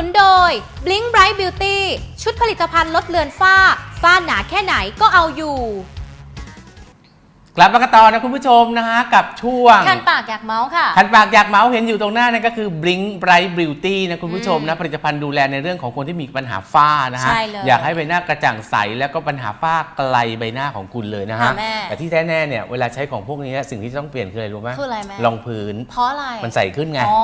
นุนโดย Blink Bright Beauty ชุดผลิตภัณฑ์ลดเลือนฝ้า ฝ้าหนาแค่ไหนก็เอาอยู่ กลับมากันต่อนะคุณผู้ชมนะฮะกับช่วง คันปากอยากเมาส์ค่ะ คันปากอยากเมาส์เห็นอยู่ตรงหน้านั่นก็คือ Blink Bright Beauty นะคุณผู้ชมอืมนะผลิตภัณฑ์ดูแลในเรื่องของคนที่มีปัญหาฝ้านะฮะใช่เลยอยากให้ใบหน้ากระจ่างใส แล้วก็ปัญหาฝ้าไกลใบหน้าของคุณเลยนะฮะค่ะแม่แต่ที่แน่ๆเนี่ยเวลาใช้ของพวกนี้สิ่งที่ต้องเปลี่ยนคืออะไรรู้ไหมคืออะไรแม่ รองพื้นเพราะอะไรมันใสขึ้นไง อ๋อ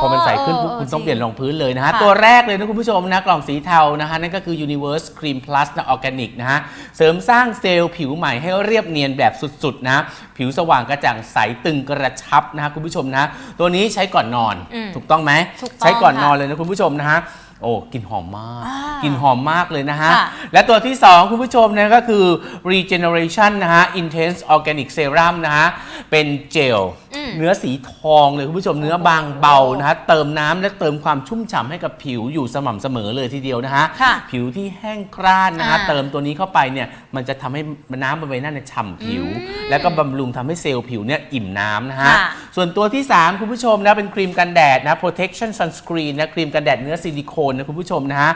พอมันใส่ขึ้นปุ๊บออคุณต้องจเปลี่ยนรองพื้นเลยนะฮะ ค่ะตัวแรกเลยนะคุณผู้ชมนะ กล่องสีเทานะฮะ นั่นก็คือ Universe Cream Plus นะออร์แกนิกนะฮะ เสริมสร้างเซลล์ผิวใหม่ให้เรียบเนียนแบบสุดๆนะผิวสว่างกระจ่างใสตึงกระชับนะฮะคุณผู้ชมนะ ตัวนี้ใช้ก่อนนอน อืมถูกต้องไหมถูกต้องใช้ก่อนค่ะนอนเลยนะคุณผู้ชมนะฮะโอ้กลิ่นหอมมากอ่ากลิ่นหอมมากเลยนะฮะ ค่ะ และตัวที่ 2 คุณผู้ชมนะก็คือ Regeneration นะฮะ Intense Organic Serum นะฮะ เป็นเจลอืม เนื้อสีทองเลยคุณผู้ชมเนื้อบางเบานะฮะเติมน้ำและเติมความชุ่มฉ่ำให้กับผิวอยู่สม่ำเสมอเลยทีเดียวนะฮะค่ะผิวที่แห้งกร้านนะฮะอ่าเติมตัวนี้เข้าไปเนี่ยมันจะทำให้น้ำบนใบหน้าเนี่ยฉ่ำผิวอืมแล้วก็บำรุงทำให้เซลล์ผิวเนี่ยอิ่มน้ำนะฮะ ค่ะ ส่วนตัวที่ 3 คุณผู้ชมนะ เป็นครีมกันแดดนะ protection sunscreen นะครีมกันแดดเนื้อซิลิโคนนะคุณผู้ชมนะฮะ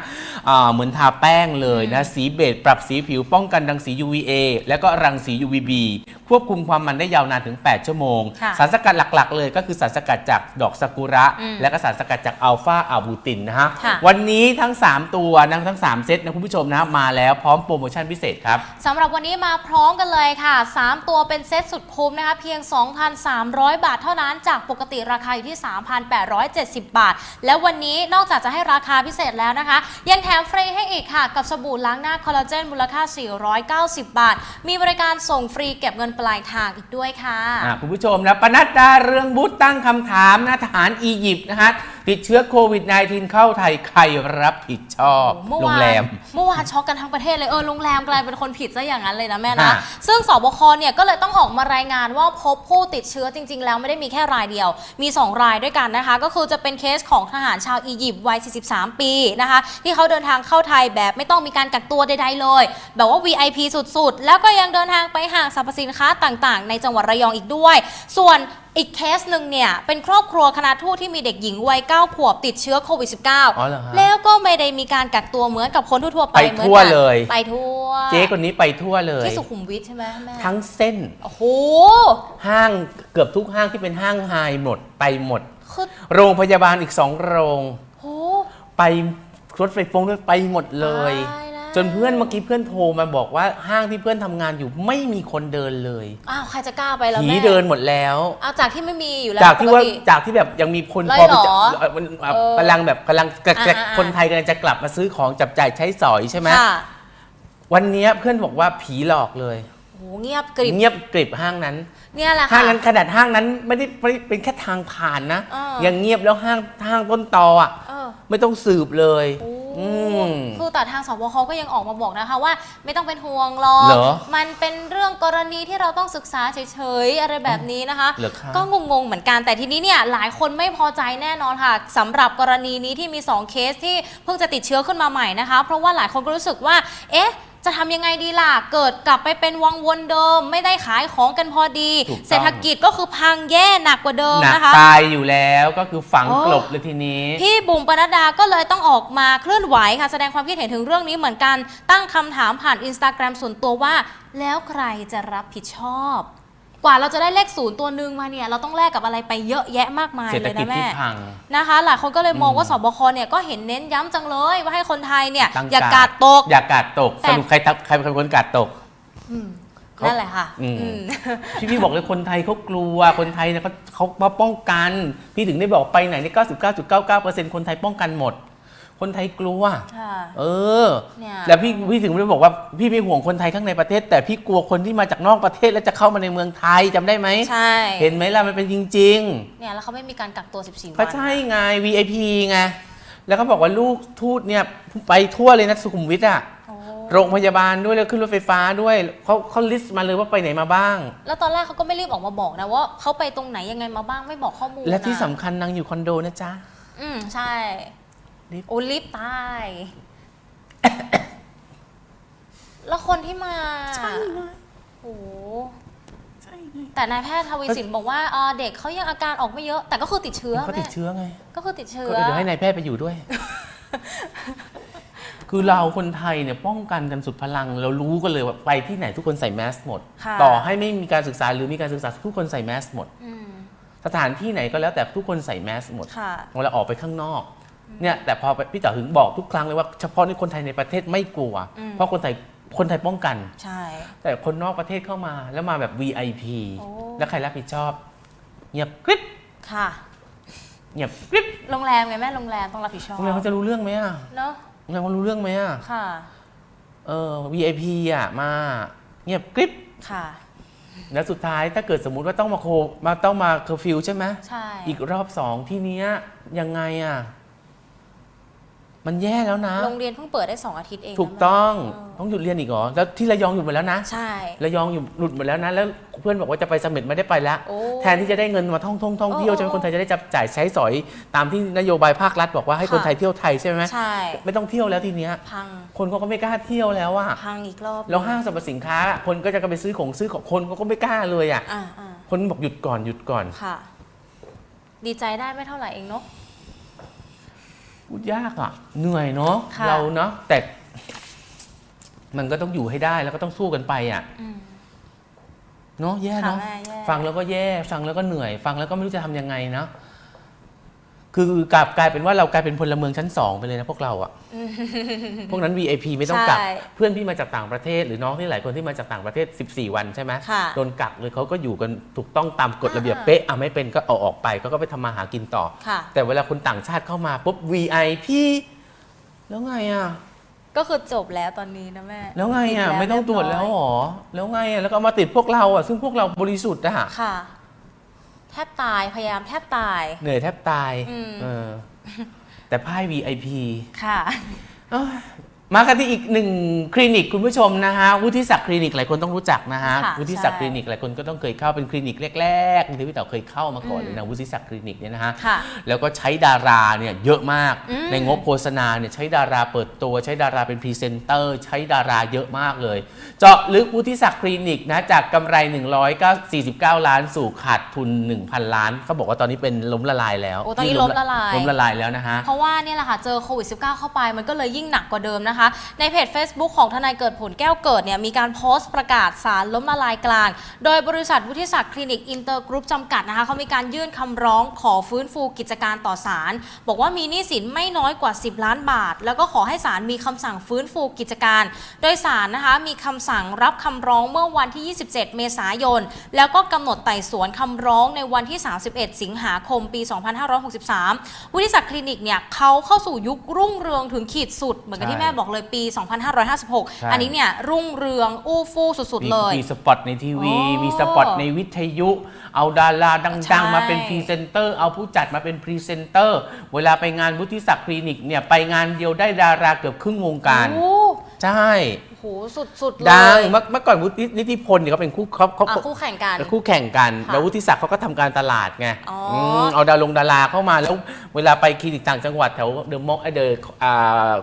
อ่าเหมือนทาแป้งเลยนะ สีเบจปรับสีผิวป้องกันรังสี UVA แล้วก็รังสี UVB ควบคุมความมันได้ยาวนานถึง 8 ชั่วโมง ค่ะสารสกัดหลักๆ เลยก็คือสารสกัดจากดอกซากุระ อืมและก็สารสกัดจากอัลฟาอัลบูตินนะฮะค่ะ วันนี้ทั้ง 3 ตัวนะทั้ง 3 เซตนะคุณผู้ชมนะมาแล้วพร้อมโปรโมชั่นพิเศษครับ สำหรับวันนี้มาพร้อมกันเลยค่ะ 3 ตัวเป็นเซตสุดคุ้มนะคะ เพียง 2,300 บาทเท่านั้นจากปกติราคาอยู่ที่ 3,870 บาท แล้ววันนี้นอกจากจะให้ราคาพิเศษแล้วนะคะ ยังแถมฟรีให้อีกค่ะ กับสบู่ล้างหน้าคอลลาเจนมูลค่า 490 บาท มีบริการส่งฟรีเก็บเงินปลายทางอีกด้วยค่ะ อะคุณผู้ชมนะปนัดดาเรืองบุตรตั้งคำถามนะทหารอียิปต์นะฮะ ติดเชื้อโควิด -19 เข้าไทยใครรับผิดชอบเมื่อโรวางนแรม เมื่อวานช็อกกันทั้งประเทศเลยเออโรงแรมกลายเป็นคนผิดซะอย่างนั้นเลยนะแม่นะฮะซึ่งสบคเนี่ยก็เลยต้องออกมารายงานว่าพบผู้ติดเชื้อจริง ๆ แล้วไม่ได้มีแค่รายเดียว มี 2 รายด้วยกันนะคะ ก็คือจะเป็นเคสของทหารชาวอียิปต์วัย 43 ปีนะคะ ที่เขาเดินทางเข้าไทยแบบไม่ต้องมีการกักตัวใดๆเลย แบบว่า VIP สุดๆ แล้วก็ยังเดินทางไปห้างสรรพสินค้าต่างๆ ในจังหวัดระยองอีกด้วย ส่วน อีกเคสหนึ่งเนี่ยเป็นครอบครัวคณะทูตที่มีเด็กหญิงวัย9ขวบติดเชื้อโควิด -19 อ๋อเหรอฮะ แล้วก็ไม่ได้มีการกักตัวเหมือนกับคนทั่วๆไปไปหมือนทั่วกันเลย ไปทั่วเจ๊คนนี้ไปทั่วเลย ที่สุขุมวิทใช่ไหมแม่ทั้งเส้นโอ้โหห้างเกือบทุกห้างที่เป็นห้างไฮหมดไปหมด คือโรงพยาบาลอีก2โรง โหไปรถไฟฟงด้วยไปหมดเลยตายแล้ว จนเพื่อนเมื่อกี้เพื่อนโทรมาบอกว่าห้างที่เพื่อนทำงานอยู่ไม่มีคนเดินเลยอ้าวใครจะกล้าไปแล้วผีแม่เดินหมดแล้ว เอาจากที่ไม่มีอยู่แล้วจากที่ว่าปกติ จากที่แบบยังมีคนเลยพอเหรอจะเอ่อมันอะเออกำลังแบบกำลังกระอ่าจะอ่า คนไทยกำลังจะกลับมาซื้อของจับจ่ายใช้สอยใช่ไหมค่ะวันเนี้ยเพื่อนบอกว่าผีหลอกเลย โอ้โหเงียบกริบเงียบกริบห้างนั้น เนี่ยแหละห้าค่ะ งนั้นขนาดห้างนั้นไม่ได้ไม่ได้เป็นแค่ทางผ่านนะ เออ ยังเงียบแล้วห้างห้างต้นตออะ เออไม่ต้องสืบเลย โอ้ อืม คือแต่ทางสบคก็ยังออกมาบอกนะคะว่า ไม่ต้องเป็นห่วงหรอกเหรอมันเป็นเรื่องกรณีที่เราต้องศึกษาเฉยๆอะไรแบบนี้นะคะ เหรอคะก็งงๆเหมือนกันแต่ทีนี้เนี่ยหลายคนไม่พอใจแน่นอนค่ะสำหรับกรณีนี้ที่มี 2 เคสที่เพิ่งจะติดเชื้อขึ้นมาใหม่นะคะ เพราะว่าหลายคนก็รู้สึกว่า เอ๊ะ จะทำยังไงดีล่ะ เกิดกลับไปเป็นวังวนเดิม ไม่ได้ขายของกันพอดี ถูกต้อง เศรษฐกิจก็คือพังแย่หนักกว่าเดิมหนักนะคะ ตายอยู่แล้วก็คือฝังโอ้ กลบเลยทีนี้ พี่บุ๋มปนัดดาก็เลยต้องออกมาเคลื่อนไหวค่ะ แสดงความคิดเห็นถึงเรื่องนี้เหมือนกัน ตั้งคำถามผ่านอินสตาแกรมส่วนตัวว่า แล้วใครจะรับผิดชอบ กว่าเราจะได้เลขศูนย์ตัวหนึ่งมาเนี่ยเราต้องแลกกับอะไรไปเยอะแยะมากมายเศรษเลฐยกิจนะแม่ที่พัง นะคะ หลายคนก็เลยมองอืมว่าสบคเนี่ยก็เห็นเน้นย้ำจังเลย ว่าให้คนไทยเนี่ยตั้งอย่ากาดกาดตก อย่ากาดตกแต่ สรุปใครทับใครเป็นคนกาดตก อืมเขานั่นแหละค่ะอืม อืม พี่พี่บอกเลยคนไทยเขากลัวคนไทยเนี่ยเขาเขามาป้องกัน พี่ถึงได้บอกไปไหนใน 99.99%คนไทยป้องกันหมด คนไทยกลัว ค่ะ เออ เนี่ย แล้วพี่พี่ถึงได้บอกว่าพี่ไม่ห่วงคนไทยข้างในประเทศ แต่พี่กลัวคนที่มาจากนอกประเทศแล้วจะเข้ามาในเมืองไทยจำได้ไหมใช่เห็นไหมล่ะมันเป็นจริงเนี่ยแล้วเขาไม่มีการกักตัว 14ๆวัก็น ใช่ไง VIP ไง แล้วเขาบอกว่าลูกทูตเนี่ยไปทั่วเลยนะสุขุมวิทอะโอ้ โรงพยาบาลด้วยแล้วขึ้นรถไฟฟ้าด้วยเขาเขาลิสต์มาเลยว่าไปไหนมาบ้าง แล้วตอนแรกเขาก็ไม่รีบออกมาบอกนะว่าเขาไปตรงไหนยังไงมาบ้างไม่บอกข้อมูลและที่นสำคัญนางอยู่คอนโดนะจ๊ะ อืมใช่ ลิฟต์โอ้ลิฟต์ตาย แล้วคนที่มาโอ้โหแต่นายแพทย์ทวีสินบอกว่าเอ่อเด็กเขายังอาการออกไม่เยอะ แต่ก็คือติดเชื้อเขาติดแม่เชื้อไงก็คือติดเชื้อ ก็เดี๋ยวให้นายแพทย์ไปอยู่ด้วย คือเราคนไทยเนี่ยป้องกันกันสุดพลัง เรารู้กันเลยว่าไปที่ไหนทุกคนใส่แมสหมด ค่ะ ต่อให้ไม่มีการศึกษาหรือมีการศึกษาทุกคนใส่แมสหมด อืมสถานที่ไหนก็แล้วแต่ทุกคนใส่แมสหมด ค่ะ เวลาออกไปข้างนอก เนี่ยแต่พอพี่จ๋าถึงบอกทุกครั้งเลยว่าเฉพาะในคนไทยในประเทศไม่กลัว อืม เพราะคนไทยคนไทยป้องกัน ใช่ แต่คนนอกประเทศเข้ามาแล้วมาแบบ VIP โอ้ แล้วใครรับผิดชอบ เงียบกริบค่ะ เงียบกริบโรงแรมไงแม่โรงแรมต้องรับผิดชอบโรงแรมเขาจะรู้เรื่องไหมอะเนาะโรงแรมเขารู้เรื่องไหมอะค่ะ เออ VIP อะมาเงียบกริบค่ะ แล้วสุดท้ายถ้าเกิดสมมุติว่าต้องมาโคมาต้องมาเคอร์ฟิวใช่ไหมใช่ อีกรอบสองที่เนี้ยยังไงอะ มันแย่แล้วนะ โรงเรียนเพิ่งเปิดได้สองอาทิตย์เองนะถูกต้องแม่ต้องหยุดเรียนอีกเหรอแล้วที่ระยองหยุดหมดแล้วนะใช่ ระยองอยู่หลุดหมดแล้วนะแล้วเพื่อนบอกว่าจะไปเสม็ดไม่ได้ไปแล้ว โอ้แทนที่จะได้เงินมาท่องท่องท่องเที่ยวโอ้ใช่ไหมคนไทยจะได้จับจ่ายใช้สอย ตามที่นโยบายภาครัฐบอกว่าให้ค่ะคนไทยเที่ยวไทยใช่ไหมใช่ ไม่ต้องเที่ยวแล้วทีเนี้ย พังคนเขาก็ไม่กล้าเที่ยวแล้วอะพังอีกรอบแล้วห้างสรรพสินค้า คนก็จะไปซื้อของซื้อของคนเขาก็ไม่กล้าเลยอะอ่าอ่าคนบอกหยุดก่อนหยุดก่อน ค่ะ ดีใจได้ไม่เท่าไหร่เองเนาะ พูดยากอะเหนื่อยเนาะค่ะ เราเนาะแต่มันก็ต้องอยู่ให้ได้แล้วก็ต้องสู้กันไปอะอืมเนาะแย่ค่ะเนาะแม่แย่ ฟังแล้วก็แย่ ฟังแล้วก็เหนื่อย ฟังแล้วก็ไม่รู้จะทำยังไงเนาะ คือกลับกลายเป็นว่าเรากลายเป็นพลเมืองชั้นสองไปเลยนะพวกเราอะพวกนั้น VIP ไม่ต้องกลับใช่เพื่อนพี่มาจากต่างประเทศ หรือน้องที่หลายคนที่มาจากต่างประเทศ 14 วันใช่ไหมค่ะโดนกักเลยเขาก็อยู่กันถูกต้องตามกฎระเบียบอ่าเป๊ะอะไม่เป็นก็เอาออกไปเขาก็ไปทำมาหากินต่อ ค่ะ แต่เวลาคนต่างชาติเข้ามาปุ๊บ VIP แล้วไงอะ ก็คือจบแล้วตอนนี้นะแม่แล้วไงอะ ติดไม่ต้องตรวจแล้วเยบหรอ แล้วไงอะ แล้วก็เอามาติดพวกเราอะ ซึ่งพวกเราบริสุทธิ์อะค่ะแทบตายพยายามแทบตาย เหนื่อยแทบตายอืม เออแต่พ่าย VIP ค่ะ เอ้ย มากันที่อีกหนึ่งคลินิกคุณผู้ชมนะฮะวุฒิศักดิ์คลินิกหลายคนต้องรู้จักนะฮะค่ะวุฒิศักดิ์ใช่คลินิกหลายคนก็ต้องเคยเข้าเป็นคลินิกแรกๆที่พี่เต๋อเคยเข้ามาก่อนเลยนะวุฒิศักดิ์คลินิกเนี่ยนะฮะค่ะแล้วก็ใช้ดาราเนี่ยเยอะมากอืม ในงบโฆษณาเนี่ยใช้ดาราเปิดตัว ใช้ดาราเป็นพรีเซนเตอร์ ใช้ดาราเยอะมากเลย เจาะลึกวุฒิศักดิ์คลินิกนะจากกำไร149 ล้านสู่ขาดทุน 1,000 ล้านเขาบอกว่าตอนนี้เป็นล้มละลายแล้วโอ้ตอนนี้ล้มละลาย ล้มละลายแล้วนะฮะ เพราะว่าเนี่ยแหละค่ะเจอโควิด -19 เข้าไปมันก็เลยยิ่งหนักกว่าเดิมนะคะ ในเพจ Facebook ของทนายเกิดผลแก้วเกิดเนี่ยมีการโพสต์ประกาศสารล้มละลายกลาง โดยบริษัทวุฒิศักดิ์คลินิกอินเตอร์กรุ๊ปจำกัดนะคะเขามีการยื่นคำร้องขอฟื้นฟูกิจการต่อศาลบอกว่ามีหนี้สินไม่น้อยกว่า 10 ล้านบาท แล้วก็ขอให้ศาลมีคำสั่งฟื้นฟูกิจการ โดยศาลนะคะมีคำสั่งรับคำร้องเมื่อวันที่ 27 เมษายน แล้วก็กำหนดไต่สวนคำร้องในวันที่ 31 สิงหาคม ปี 2563 วุฒิศักดิ์คลินิกเนี่ยเขาเข้าสู่ยุครุ่งเรืองถึงขีดสุดเหมือนกับที่แม่บอกเลยปีใช่2556 อันนี้เนี่ยรุ่งเรืองอู้ฟู่สุดมีๆเลย มีสปอตในทีวีโอ้มีสปอตในวิทยุ เอาดาราใช่ดัง ๆ มาเป็นพรีเซนเตอร์ เอาผู้จัดมาเป็นพรีเซนเตอร์ เวลาไปงานวุฒิศักดิ์คลินิกเนี่ยไปงานเดียวได้ดาราเกือบครึ่งวงการโอ้ใช่โหสุดๆเลยดังเมื่อเมื่อก่อนวุฒินิติพลเนี่ยเขาเป็นคู่เขาเขาอะคู่แข่งกันคู่แข่งกันค่ะแล้ววุฒิศักดิ์เขาก็ทำการตลาดไงอ๋ออืมเอาดารงดาราเข้ามาแล้วเวลาไปคลินิกต่างจังหวัดแถวเดอะมอลเดอะ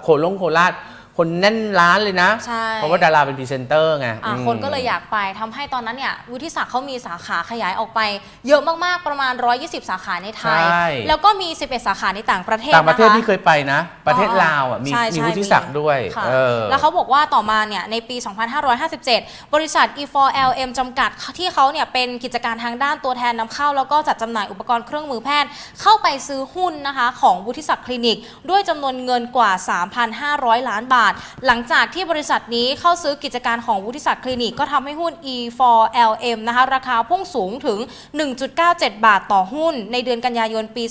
โคลงโคราช คนแน่นร้านเลยนะ ใช่ เพราะว่าดาราเป็นพรีเซนเตอร์ไงอะอืม คนก็เลยอยากไปทำให้ตอนนั้นเนี่ยวุฒิศักดิ์เขามีสาขาขยายออกไป เยอะมากๆประมาณ 120 สาขาในไทย ใช่ แล้วก็มี 11 สาขาในต่างประเทศต่างประเทศนะคะที่เคยไปนะ ประเทศลาวอะมีใช่มีใช่วุฒิศักดิ์ด้วยค่ะเออ แล้วเขาบอกว่าต่อมาเนี่ยในปี 2557 บริษัท E4LM จำกัดที่เขาเนี่ยเป็นกิจการทางด้านตัวแทนนำเข้า แล้วก็จัดจำหน่ายอุปกรณ์เครื่องมือแพทย์ เข้าไปซื้อหุ้นนะคะของวุฒิศักดิ์คลินิก ด้วยจำนวนเงินกว่า 3,500 ล้านบาทหลังจากที่บริษัทนี้เข้าซื้อกิจการของวุฒิศักดิ์คลินิกก็ทำให้หุ้น E4LM นะคะราคาพุ่งสูงถึง 1.97 บาทต่อหุ้น ในเดือนกันยายนปี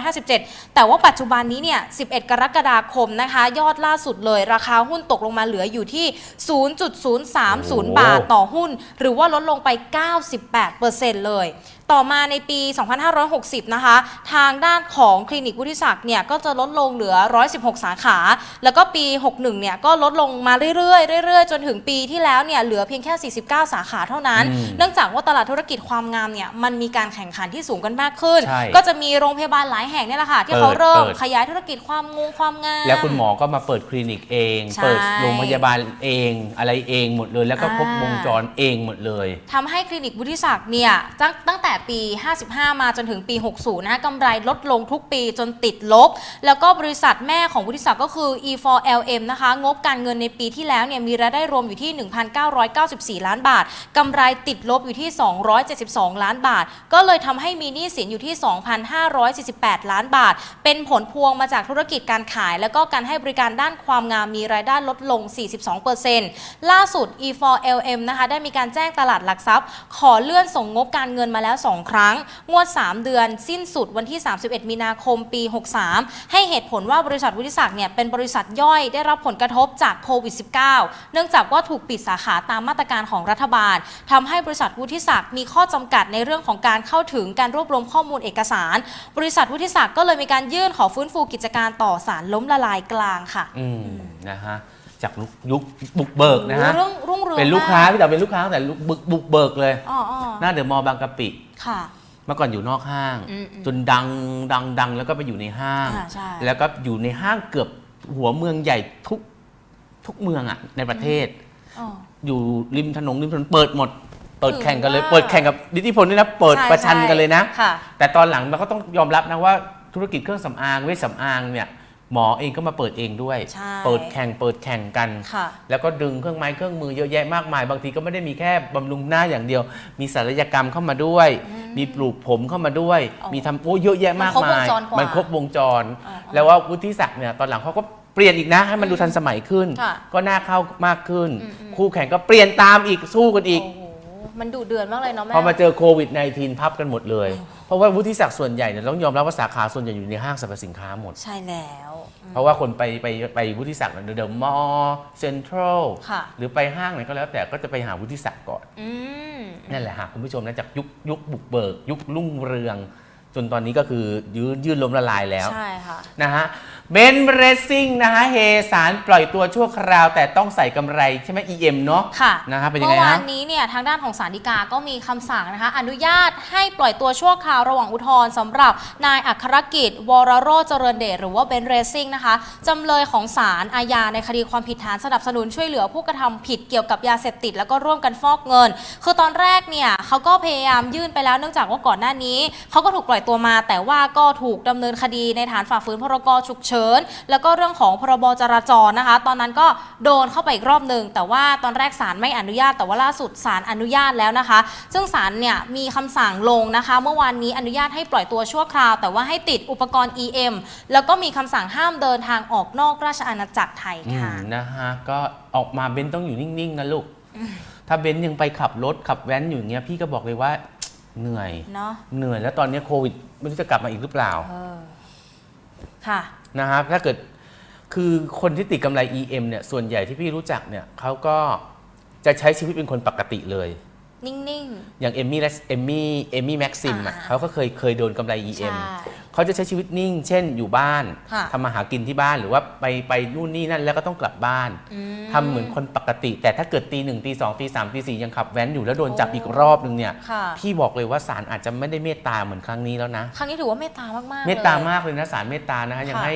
2557 แต่ว่าปัจจุบันนี้เนี่ย 11 กรกฎาคมนะคะ ยอดล่าสุดเลย ราคาหุ้นตกลงมาเหลืออยู่ที่ 0.030 บาทต่อหุ้น หรือว่าลดลงไป 98%เลย ต่อมาในปี 2560 นะคะ ทางด้านของคลินิกวุฒิศักดิ์เนี่ยก็จะลดลงเหลือ 116 สาขา แล้วก็ปี 61 เนี่ยก็ลดลงมาเรื่อยๆเรื่อยๆ จนถึงปีที่แล้วเนี่ยเหลือเพียงแค่ 49 สาขาเท่านั้นอืมเนื่องจากว่าตลาดธุรกิจความงามเนี่ยมันมีการแข่งขันที่สูงกันมากขึ้น ใช่ก็จะมีโรงพยาบาลหลายแห่งเนี่ยแหละค่ะที่เปิดเขาเริ่มเปิด ขยายธุรกิจความงงความงาม แล้วคุณหมอก็มาเปิดคลินิกเอง ใช่ เปิดโรงพยาบาลเองอะไรเองหมดเลย แล้วก็อ่าครบวงจรเองหมดเลย ทำให้คลินิกวุฒิศักดิ์เนี่ยตั้งตั้งแต่ปี 55 มาจนถึงปี 60 นะคะกำไรลดลงทุกปีจนติดลบ แล้วก็บริษัทแม่ของวุฒิศักดิ์ก็คือ E4LM นะคะ งบการเงินในปีที่แล้วเนี่ยมีรายได้รวมอยู่ที่ 1,994 ล้านบาท กำไรติดลบอยู่ที่ 272 ล้านบาท ก็เลยทำให้มีหนี้สินอยู่ที่ 2,548 ล้านบาท เป็นผลพวงมาจากธุรกิจการขาย แล้วก็การให้บริการด้านความงามมีรายได้ลดลง 42%ล่าสุด E4LM นะคะได้มีการแจ้งตลาดหลักทรัพย์ ขอเลื่อนส่งงบการเงินมาแล้ว2 ครั้ง งวด 3 เดือน สิ้นสุดวันที่ 31 มีนาคมปี 63 ให้เหตุผลว่าบริษัทวุฒิศักดิ์เนี่ยเป็นบริษัทย่อยได้รับผลกระทบจากโควิด -19 เนื่องจากว่าถูกปิดสาขาตามมาตรการของรัฐบาลทำให้บริษัทวุฒิศักดิ์มีข้อจำกัดในเรื่องของการเข้าถึงการรวบรวมข้อมูลเอกสาร บริษัทวุฒิศักดิ์ก็เลยมีการยื่นขอฟื้นฟูกิจการต่อศาลล้มละลายกลางค่ะ อืม นะฮะ จากยุคยุคบุกเบิกนะฮะเรื่องรุ่งเรืองเป็นลูกค้ามากพี่เต๋อเป็นลูกค้าตั้งแต่ลุกบุกบุกเบิกเลย อ๋ออ๋อหน้าเดอะมอลล์บางกะปิ ค่ะ เมื่อก่อนอยู่นอกห้าง อืมอืมจนดังดังดังแล้วก็ไปอยู่ในห้าง อ่าใช่ แล้วก็อยู่ในห้างเกือบหัวเมืองใหญ่ทุกทุกเมืองอะในประเทศ อ๋อ อยู่ริมถนนริมถนนเปิดหมด เปิดถึงแข่งกันเลยว่าเปิดแข่งกับดิติพลด้วยนะเปิดใช่ประชันกันเลยนะค่ะ แต่ตอนหลังเราก็ต้องยอมรับนะว่าธุรกิจเครื่องสำอางเวชสำอางเนี่ย หมอเองก็มาเปิดเองด้วย ใช่เปิดแข่งเปิดแข่งกัน ค่ะ แล้วก็ดึงเครื่องไม้เครื่องมือเยอะแยะมากมาย บางทีก็ไม่ได้มีแค่บำรุงหน้าอย่างเดียว มีศัลยกรรมเข้ามาด้วย มีปลูกผมเข้ามาด้วย อ๋อมีทำโอ้เยอะแยะมากมันครบมายวงจรกว่ามันครบวงจรอ๋อแล้วว่าวุฒิศักดิ์เนี่ยตอนหลังเขาก็เปลี่ยนอีกนะให้มันดูทันสมัยขึ้น ค่ะก็น่าเข้ามากขึ้น อืมอืมคู่แข่งก็เปลี่ยนตามอีกสู้กันอีก โอ้โหมันดุเดือดมากเลยเนาะแม่ พอมาเจอโควิด -19 พับกันหมดเลย เพราะว่าวุฒิศักดิ์ส่วนใหญ่เนี่ยต้องยอมรับว่าสาขาส่วนใหญ่อยู่ในห้างสรรพสินค้าหมด ใช่แล้วอืม เพราะว่าคนไปไปไปวุฒิศักดิ์เดอะมอลล์เซ็นทรัลค่ะหรือไปห้างไหนก็แล้วแต่ก็จะไปหาวุฒิศักดิ์ก่อน อืม นั่นแหละฮะคุณผู้ชมนะจากยุคยุคบุกเบิก ยุครุ่งเรือง จนตอนนี้ก็คือยืนยืนล้มละลายแล้วใช่ค่ะ นะฮะเบนเรซซิ่งนะฮะเฮสารปล่อยตัวชั่วคราวแต่ต้องใส่กำไรใช่ไหม EM เนาะค่ะนะฮะเป็นยังไงเมื่อวาฮะ นนี้ เนี่ยทางด้านของศาลฎีกาก็มีคำสั่งนะคะอนุญาตให้ปล่อยตัวชั่วคราวระหว่างอุทธรณ์สำหรับนายอัครกิจ วรโรจเจริญเดชหรือว่าเบนเรซิ่งนะคะจำเลยของศาลอาญาในคดีความผิดฐานสนับสนุนช่วยเหลือผู้กระทำผิดเกี่ยวกับยาเสพติด แล้วก็ร่วมกันฟอกเงิน คือตอนแรกเนี่ยเขาก็พยายามยื่นไปแล้วเนื่องจากว่าก่อนหน้านี้เขาก็ถูกปล่อยตัวมา แต่ว่าก็ถูกดำเนินคดีในฐานฝ่าฝืนพรกฉุกเฉินแล้วก็เรื่องของพรบจราจรนะคะ ตอนนั้นก็โดนเข้าไปอีกรอบหนึ่งแต่ว่าตอนแรกศาลไม่อนุญาตแต่ว่าล่าสุดศาลอนุญาตแล้วนะคะ ซึ่งศาลเนี่ยมีคำสั่งลงนะคะ เมื่อวานนี้อนุญาตให้ปล่อยตัวชั่วคราว แต่ว่าให้ติดอุปกรณ์ EM แล้วก็มีคำสั่งห้ามเดินทางออกนอกราชอาณาจักรไทยอืค่ะมนะฮะก็ออกมาเบนต้องอยู่นิ่งๆนะลูก ถ้าเบนยังไปขับรถขับแว้นอยู่อย่างเงี้ยพี่ก็บอกเลยว่าเหนื่อย เนาะเหนื่อยแล้วตอนนี้โควิดไม่รู้จะกลับมาอีกหรือเปล่าเออค่ะ นะครับถ้าเกิดคือคนที่ติดกำไร EM เนี่ยส่วนใหญ่ที่พี่รู้จักเนี่ยเขาก็ จะใช้ชีวิตเป็นคนปกติเลย นิ่ง อย่างเอมมี่และเอมมี่เอมมี่แม็กซิมอะอ่าเขาก็เคยเคยโดนกำไรๆ EM ใช่เขาจะใช้ชีวิตนิ่ง เช่นอยู่บ้านค่ะทำมาหากินที่บ้านหรือว่าไปไปนู่นนี่นั่นแล้วก็ต้องกลับบ้านอืมทำเหมือนคนปกติ แต่ถ้าเกิดตีหนึ่งตีสองตีสามตีสี่ยังขับแว้นอยู่แล้วโดนจับอีกรอบหนึ่งเนี่ยค่ะ พี่บอกเลยว่าศาลอาจจะไม่ได้เมตตาเหมือนครั้งนี้แล้วนะครั้งนี้ถือว่าเมตตามากๆเมตตาลยมากเลยนะศาลเมตตานะฮะยังค่ะให้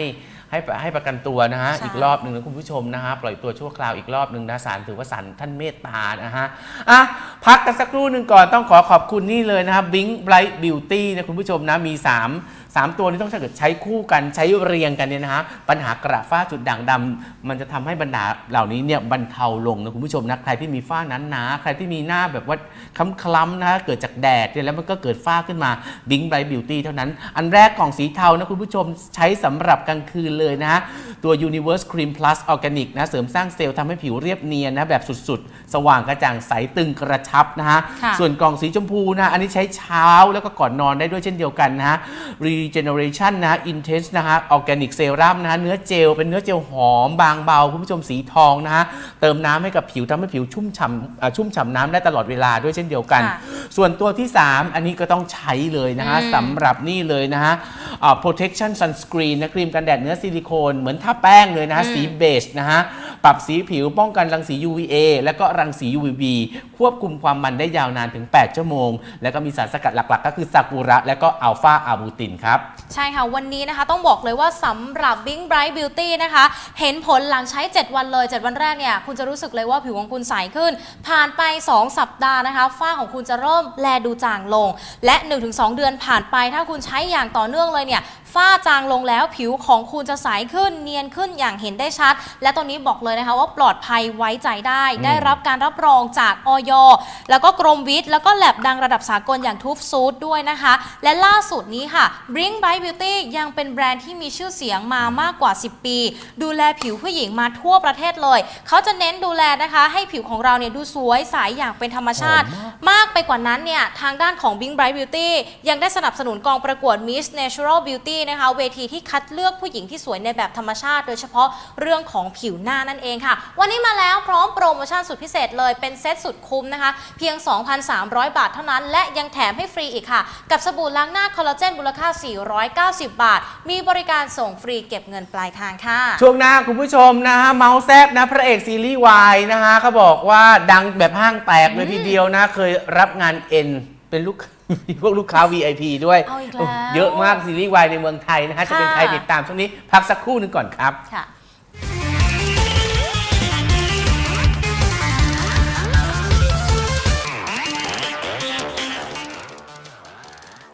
ให้ให้ประกันตัวนะฮะ ใช่ อีกรอบหนึ่งนะคุณผู้ชมนะฮะ ปล่อยตัวชั่วคราวอีกรอบหนึ่งนะศาลถือว่าศาลท่านเมตตานะฮะ อะ พักกันสักครู่หนึ่งก่อนต้องขอขอบคุณนี่เลยนะครับบิงไบรท์บิวตี้นะคุณผู้ชมนะมี 3 3 ตัวนี้ต้องถ้าเกิดใช้คู่กันใช้เรียงกันเนี่ยนะฮะปัญหากระฝ้าจุดด่างดำมันจะทำให้บรรดาเหล่านี้เนี่ยบรรเทาลงนะคุณผู้ชมนะใครที่มีฝ้านั้นหนาใครที่มีหน้าแบบว่าคล้ำๆนะฮะเกิดจากแดดเนี่ยแล้วมันก็เกิดฝ้าขึ้นมาบิงไบรท์บิวตี้เท่านั้น อันแรกกล่องสีเทานะคุณผู้ชมใช้สำหรับกลางคืนเลยนะฮะตัว Universe Cream Plus Organic นะเสริมสร้างเซลล์ทำให้ผิวเรียบเนียนนะแบบสุดๆ สว่างกระจ่างใสตึงกระชับนะฮะ ค่ะส่วนกล่องสีชมพูนะอันนี้ใช้เช้าแล้วก็ก่อนนอนได้ด้วยเช่นเดียวกันนะฮะ Regeneration นะ Intense นะฮะ Organic Serum นะฮะเนื้อเจลเป็นเนื้อเจลหอมบางเบา คุณผู้ชมสีทองนะฮะ เติมน้ำให้กับผิวทำให้ผิวชุ่มฉ่ำอ่าชุ่มฉ่ำน้ำได้ตลอดเวลาด้วยเช่นเดียวกัน ค่ะ ส่วนตัวที่ 3 อันนี้ก็ต้องใช้เลยนะฮะอืมสำหรับนี่เลยนะฮะอ่า protection sunscreen นะครีมกันแดดเนื้อซิลิโคนเหมือนทาแป้งเลยนะฮะ สีเบจนะฮะ ปรับสีผิวป้องกันรังสี UVA แล้วก็รังสี UVB ควบคุมความมันได้ยาวนานถึง 8 ชั่วโมง แล้วก็มีสารสกัดหลักๆ ก็คือซากุระและก็อัลฟาอาบูตินครับ ใช่ค่ะ วันนี้นะคะต้องบอกเลยว่าสำหรับ Bing Bright Beauty นะคะ เห็นผลหลังใช้ 7 วันเลย 7 วันแรกเนี่ย คุณจะรู้สึกเลยว่าผิวของคุณใสขึ้น ผ่านไป 2 สัปดาห์นะคะฝ้าของคุณจะเริ่มแลดูจางลง และ 1-2 เดือนผ่านไปถ้าคุณใช้อย่างต่อเนื่องเลยเนี่ย ฝ้าจางลงแล้วผิวของคุณจะใสขึ้นเนียนขึ้นอย่างเห็นได้ชัด และตัวนี้บอกเลยนะคะว่าปลอดภัยไว้ใจได้ ได้รับการรับรองจากออยแล้วก็กรมวิทย์แล้วก็แลบดังระดับสากลอย่างทูฟซูดด้วยนะคะ และล่าสุดนี้ค่ะ Bring Bright Beauty ยังเป็นแบรนด์ที่มีชื่อเสียงมามากกว่า 10 ปี ดูแลผิวผู้หญิงมาทั่วประเทศเลย เขาจะเน้นดูแลนะคะ ให้ผิวของเราเนี่ยดูสวยใสอย่างเป็นธรรมชาติหอมมากมากไปกว่านั้นเนี่ยทางด้านของ Bing Bright Beauty ยังได้สนับสนุนกองประกวด Miss Natural Beauty นะคะ เวทีที่คัดเลือกผู้หญิงที่สวยในแบบธรรมชาติ โดยเฉพาะเรื่องของผิวหน้านั่นเองค่ะ วันนี้มาแล้วพร้อมโปรโมชั่นสุดพิเศษเลยเป็นเซตสุดคุ้มนะคะ เพียง 2,300 บาทเท่านั้น และยังแถมให้ฟรีอีกค่ะ กับสบู่ล้างหน้าคอลลาเจนมูลค่า 490 บาท มีบริการส่งฟรีเก็บเงินปลายทางค่ะ ช่วงหน้าคุณผู้ชมนะฮะเมาส์แซบนะพระเอกซีรีส์วายนะฮะเขาบอกว่าดังแบบห้างแตกเลยทีเดียวนะเคยรับงานเอ็นเป็นลูก มีพวกลูกค้า VIP ด้วยเอาอีกแล้ว เยอะมากซีรีส์วายในเมืองไทยนะฮะจะเป็นใครค่ะติดตามช่วงนี้ พักสักครู่หนึงก่อนครับ ค่ะ